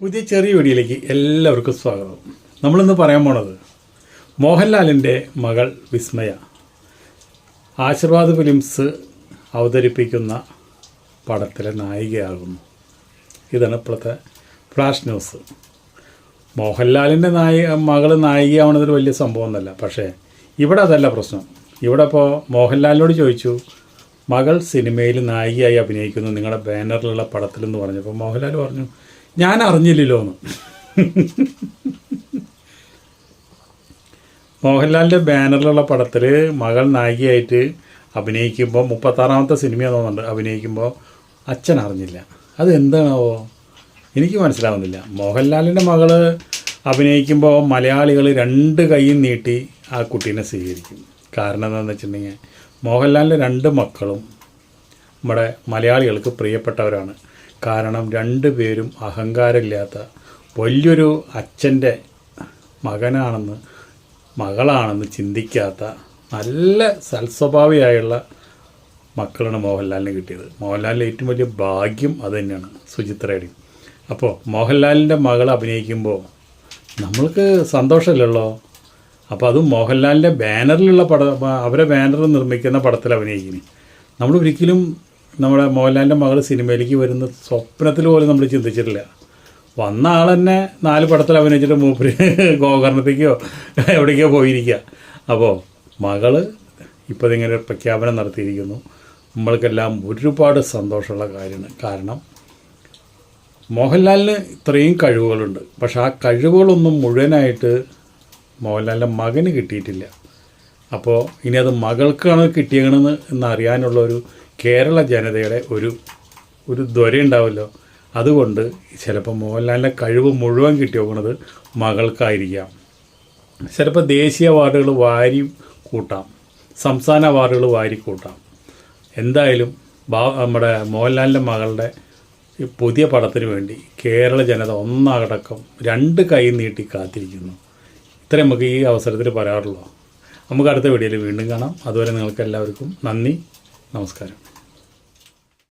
പുതിയ ചെറിയ വീഡിയോയിലേക്ക് എല്ലാവർക്കും സ്വാഗതം. നമ്മളിന്ന് പറയാൻ പോണത് മോഹൻലാലിന്റെ മകൾ വിസ്മയ. ആശീർവാദ് ഫിലിംസ് അവതരിപ്പിക്കുന്ന പടത്തിലെ നായികയാകുന്നു. ഇതാണ് ഇപ്പോഴത്തെ ഫ്ലാഷ് ന്യൂസ്. മോഹൻലാലിന്റെ നായി മകൾ നായികയാവണതൊരു വലിയ സംഭവമൊന്നുമല്ല. പക്ഷേ ഇവിടെ അതല്ല പ്രശ്നം. ഇവിടെ ഇപ്പോൾ മോഹൻലാലിനോട് ചോദിച്ചു മകൾ സിനിമയിൽ നായികയായി അഭിനയിക്കുന്നു. നിങ്ങളുടെ ബാനറിലുള്ള പടത്തിലെന്ന് പറഞ്ഞപ്പോൾ മോഹൻലാൽ പറഞ്ഞു ഞാൻ അറിഞ്ഞില്ലല്ലോ എന്ന് മോഹൻലാലിന്റെ ബാനറിലുള്ള പടത്തിൽ മകൾ നായികയായിട്ട് അഭിനയിക്കുമ്പോൾ മുപ്പത്താറാമത്തെ സിനിമ തോന്നുന്നുണ്ട്. അഭിനയിക്കുമ്പോൾ അച്ഛൻ അറിഞ്ഞില്ല. അത് എന്താണാവോ എനിക്ക് മനസ്സിലാവുന്നില്ല. മോഹൻലാലിന്റെ മകൾ അഭിനയിക്കുമ്പോൾ മലയാളികൾ രണ്ട് കൈയും നീട്ടി ആ കുട്ടീനെ സ്വീകരിക്കും. കാരണം എന്താണെന്ന് വെച്ചിട്ടുണ്ടെങ്കിൽ മോഹൻലാലിന്റെ രണ്ട് മക്കളും നമ്മുടെ മലയാളികൾക്ക് പ്രിയപ്പെട്ടവരാണ്. കാരണം രണ്ടു പേരും അഹങ്കാരമില്ലാത്ത വലിയൊരു അച്ഛന്റെ മകനാണെന്ന് മകളാണെന്ന് ചിന്തിക്കാത്ത നല്ല സൽസ്വഭാവിയായുള്ള മക്കളാണ് മോഹൻലാലിന് കിട്ടിയത്. മോഹൻലാലിന്റെ ഏറ്റവും വലിയ ഭാഗ്യം അത് തന്നെയാണ് സുചിത്രയുടെയും. അപ്പോൾ മോഹൻലാലിന്റെ മകൾ അഭിനയിക്കുമ്പോൾ നമ്മൾക്ക് സന്തോഷമില്ലല്ലോ? അപ്പോൾ അതും മോഹൻലാലിന്റെ ബാനറിലുള്ള പട അവരെ ബാനറിൽ നിർമ്മിക്കുന്ന പടത്തിൽ അഭിനയിക്കുന്നു. നമ്മൾ ഒരിക്കലും നമ്മുടെ മോഹൻലാലിന്റെ മകൾ സിനിമയിലേക്ക് വരുന്ന സ്വപ്നത്തിൽ പോലും നമ്മൾ ചിന്തിച്ചിട്ടില്ല. വന്ന ആൾ തന്നെ നാല് പടത്തിൽ അഭിനയിച്ചിട്ട് മൂപ്പര് ഗോകർണത്തേക്കോ എവിടേക്കോ പോയിരിക്കുക അപ്പോൾ മകൾ ഇപ്പോൾ ഇങ്ങനെ പ്രഖ്യാപനം നടത്തിയിരിക്കുന്നു. നമ്മൾക്കെല്ലാം ഒരുപാട് സന്തോഷമുള്ള കാര്യമാണ്. കാരണം മോഹൻലാലിന് ഇത്രയും കഴിവുകളുണ്ട്. പക്ഷെ ആ കഴിവുകളൊന്നും മുഴുവനായിട്ട് മോഹൻലാലിന്റെ മകന് കിട്ടിയിട്ടില്ല. അപ്പോൾ ഇനി അത് മകൾക്കാണ് കിട്ടിയതെന്ന് എന്നറിയാനുള്ള ഒരു കേരള ജനതയുടെ ഒരു ഒരു ദ്വര ഉണ്ടാവുമല്ലോ അതുകൊണ്ട് ചിലപ്പോൾ മോഹൻലാലിന്റെ കഴിവ് മുഴുവൻ കിട്ടി മകൾക്കായിരിക്കാം. ചിലപ്പോൾ ദേശീയ അവാർഡുകൾ വാരി കൂട്ടാം. സംസ്ഥാന അവാർഡുകൾ വാരി കൂട്ടാം. എന്തായാലും ബാ നമ്മുടെ മോഹൻലാലിന്റെ മകളുടെ പുതിയ പടത്തിന് വേണ്ടി കേരള ജനത ഒന്നടക്കം രണ്ട് കൈ നീട്ടി കാത്തിരിക്കുന്നു. ഇത്രയും നമുക്ക് ഈ അവസരത്തിൽ പറയാറുള്ളൂ. നമുക്ക് അടുത്ത വീഡിയോയിൽ വീണ്ടും കാണാം. അതുവരെ നിങ്ങൾക്ക് എല്ലാവർക്കും നന്ദി നമസ്കാരം.